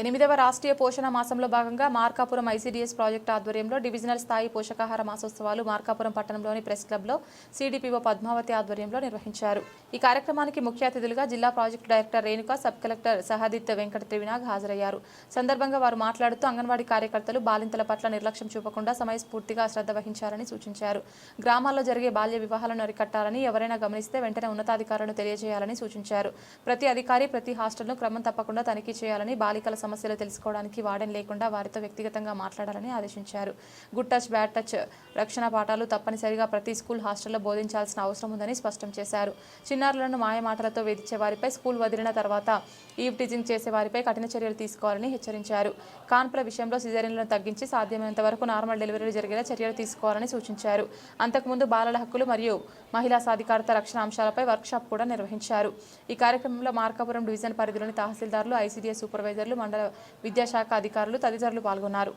ఎనిమిదవ రాష్ట్రీయ పోషణ మాసంలో భాగంగా మార్కాపురం ఐసీడీఎస్ ప్రాజెక్టు ఆధ్వర్యంలో డివిజనల్ స్థాయి పోషకాహార మాసోత్సవాలు మార్కాపురం పట్టణంలోని ప్రెస్ క్లబ్లో సీడీపీఓ పద్మావతి ఆధ్వర్యంలో నిర్వహించారు. ఈ కార్యక్రమానికి ముఖ్య అతిథులుగా జిల్లా project director Renuka sub collector Sahadith Venkata Trivinag హాజరయ్యారు. సందర్భంగా వారు మాట్లాడుతూ అంగన్వాడీ కార్యకర్తలు బాలింతల పట్ల నిర్లక్ష్యం చూపకుండా సమయస్ఫూర్తిగా శ్రద్ధ వహించాలని సూచించారు. గ్రామాల్లో జరిగే బాల్య వివాహాలను అరికట్టాలని ఎవరైనా గమనిస్తే వెంటనే ఉన్నతాధికారులను తెలియజేయాలని సూచించారు. ప్రతి అధికారి ప్రతి హాస్టల్ను క్రమం తప్పకుండా తనిఖీ చేయాలని బాలికల సమస్యలు తెలుసుకోవడానికి వాడని లేకుండా వారితో వ్యక్తిగతంగా మాట్లాడాలని ఆదేశించారు. గుడ్ టచ్ బ్యాడ్ టచ్ రక్షణ పాఠాలు తప్పనిసరిగా ప్రతి స్కూల్ హాస్టల్లో బోధించాల్సిన అవసరం ఉందని స్పష్టం చేశారు. చిన్నారులను మాయమాటలతో వేధించే వారిపై స్కూల్ వదిలిన తర్వాత ఈవ్ టీచింగ్ చేసే వారిపై కఠిన చర్యలు తీసుకోవాలని హెచ్చరించారు. కాన్పుల విషయంలో సిజరీన్లను తగ్గించి సాధ్యమైనంత వరకు నార్మల్ డెలివరీలు జరిగేలా చర్యలు తీసుకోవాలని సూచించారు. అంతకుముందు బాలల హక్కులు మరియు మహిళా సాధికారత రక్షణ అంశాలపై వర్క్షాప్ కూడా నిర్వహించారు. ఈ కార్యక్రమంలో మార్కాపురం డివిజన్ పరిధిలోని తహసీల్దార్లు ఐసీడీఎస్ సూపర్వైజర్లు మండల విద్యాశాఖ అధికారులు తదితరులు పాల్గొన్నారు.